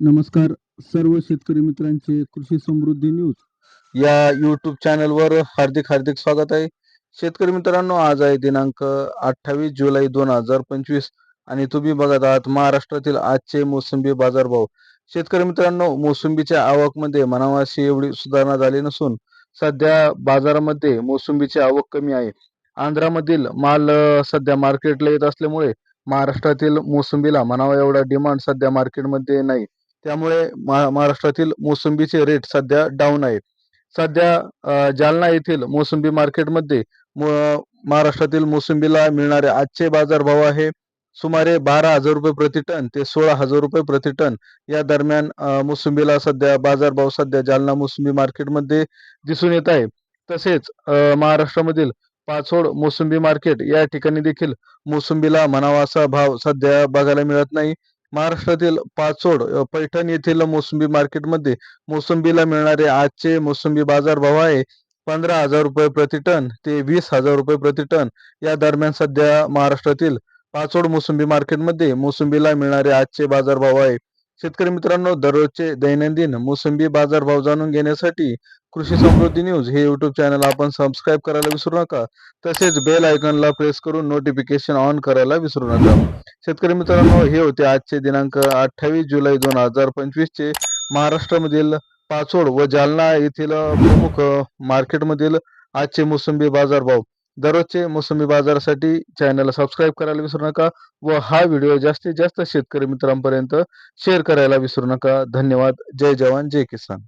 नमस्कार सर्व शेतकरी मित्रांचे कृषी समृद्धी न्यूज. या यूट्यूब चॅनलवर हार्दिक हार्दिक स्वागत आहे. शेतकरी मित्रांनो आज आहे दिनांक अठ्ठावीस जुलै दोन हजार पंचवीस आणि तुम्ही बघत आहात महाराष्ट्रातील आजचे मोसंबी बाजारभाव. शेतकरी मित्रांनो मोसंबीच्या आवकमध्ये मनावाशी एवढी सुधारणा झाली नसून सध्या बाजारामध्ये मोसंबीची आवक कमी आहे. आंध्रामधील माल सध्या मार्केटला येत असल्यामुळे महाराष्ट्रातील मोसंबीला म्हणावा एवढा डिमांड सध्या मार्केटमध्ये नाही. त्यामुळे महाराष्ट्रातील मोसंबीचे रेट सध्या डाऊन आहेत. सध्या जालना येथील मोसंबी मार्केटमध्ये महाराष्ट्रातील मोसंबीला मिळणारे आजचे बाजारभाव आहे सुमारे बारा हजार रुपये प्रति टन ते सोळा हजार रुपये प्रति टन. या दरम्यान मोसंबीला सध्या बाजारभाव सध्या जालना मोसंबी मार्केटमध्ये दिसून येत आहे. तसेच महाराष्ट्रामधील पाचोड मोसंबी मार्केट या ठिकाणी देखील मोसंबीला म्हणावा असा भाव सध्या बघायला मिळत नाही. महाराष्ट्रातील पाचोड पैठण येथील मोसंबी मार्केटमध्ये मोसंबीला मिळणारे आजचे मोसंबी बाजार भाव आहे पंधरा हजार रुपये प्रति टन ते वीस हजार रुपये प्रति टन. या दरम्यान सध्या महाराष्ट्रातील पाचोड मोसंबी मार्केटमध्ये मोसंबीला मिळणारे आजचे बाजार भाव आहे शेतकरी मित्रांनो दररोजचे दैनंदिन मोसंबी बाजारभाव जाणून घेण्यासाठी कृषी समृद्धी न्यूज हे युट्यूब चॅनल आपण सबस्क्राईब करायला विसरू नका. तसेच बेल आयकॉनला प्रेस करून नोटिफिकेशन ऑन करायला विसरू नका. शेतकरी मित्रांनो हे होते आजचे दिनांक अठ्ठावीस जुलै दोन हजार पंचवीस चे महाराष्ट्रामधील पाचोड व जालना येथील प्रमुख मार्केटमधील आजचे मोसंबी बाजारभाव. दररोजचे मोसंबी बाजारासाठी चॅनलला सबस्क्राईब करायला विसरू नका व हा व्हिडिओ जास्तीत जास्त शेतकरी मित्रांपर्यंत शेअर करायला विसरू नका. धन्यवाद. जय जवान. जय किसान.